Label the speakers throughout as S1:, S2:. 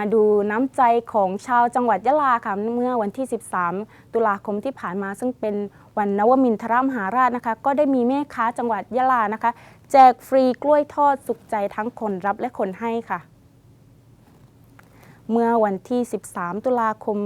S1: มาดูน้ำใจของชาวจังหวัดยะลาค่ะเมื่อวันที่ 13 ตุลาคมที่ผ่านมา ซึ่งเป็นวันนวมินทรมหาราชนะคะ ก็ได้มีแม่ค้าจังหวัดยะลานะคะ แจกฟรีกล้วยทอดสุขใจทั้งคนรับและคนให้ค่ะ เมื่อวันที่ 13 ตุลาคม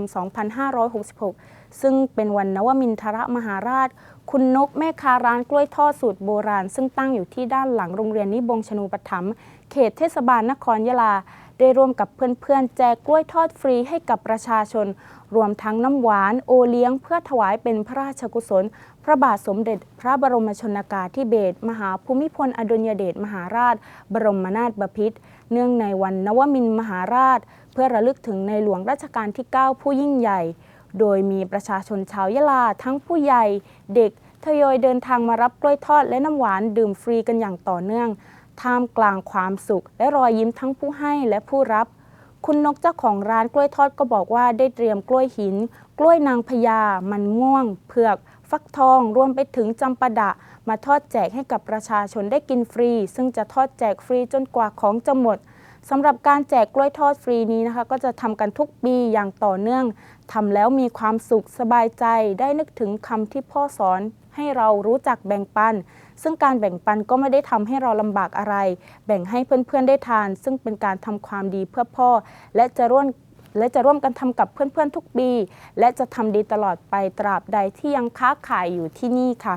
S1: 2566 ซึ่งเป็นวันนวมินทรมหาราช คุณนกแม่ค้าร้านกล้วยทอดสูตรโบราณ ซึ่งตั้งอยู่ที่ด้านหลังโรงเรียนนิบงชนูปถัมภ์เขตเทศบาลนครยะลา ได้ร่วมกับเพื่อนๆ แจกกล้วยทอดฟรีให้กับประชาชน รวมทั้งน้ำหวานโอเลี้ยงเพื่อถวายเป็นพระราชกุศล พระบาทสมเด็จพระบรมชนากาธิเบศรมหาภูมิพลอดุลยเดชมหาราช บรมนาถบพิตรเนื่องในวันนวมินมหาราช เพื่อระลึกถึงในหลวงรัชกาลที่ 9 ผู้ยิ่งใหญ่ โดยมีประชาชนชาวยะลาทั้งผู้ใหญ่เด็กทยอยเดินทางมารับกล้วยทอดและน้ำหวานดื่มฟรีกันอย่างต่อเนื่อง ท่ามกลางความสุข และรอยยิ้มทั้งผู้ให้และผู้รับ คุณนกเจ้าของร้านกล้วยทอดก็บอกว่าได้เตรียมกล้วยหิน กล้วยนางพญา มันม่วง เผือก ฟักทอง รวมไปถึงจำปาดะ มาทอดแจกให้กับประชาชนได้กินฟรี ซึ่งจะทอดแจกฟรีจนกว่าของจะหมด สำหรับการแจกกล้วยทอดฟรีนี้นะคะ ก็จะทำกันทุกปีอย่างต่อเนื่องทำแล้วมีความสุขสบายใจ ได้นึกถึงคำที่พ่อสอนให้เรารู้จักแบ่งปัน ซึ่งการแบ่งปันก็ไม่ได้ทำให้เราลำบากอะไร แบ่งให้เพื่อนๆได้ทาน ซึ่งเป็นการทำความดีเพื่อพ่อ และจะร่วมและจะร่วมกันทำกับเพื่อนๆทุกปี และจะทำดีตลอดไปตราบใดที่ยังค้าขายอยู่ที่นี่ค่ะ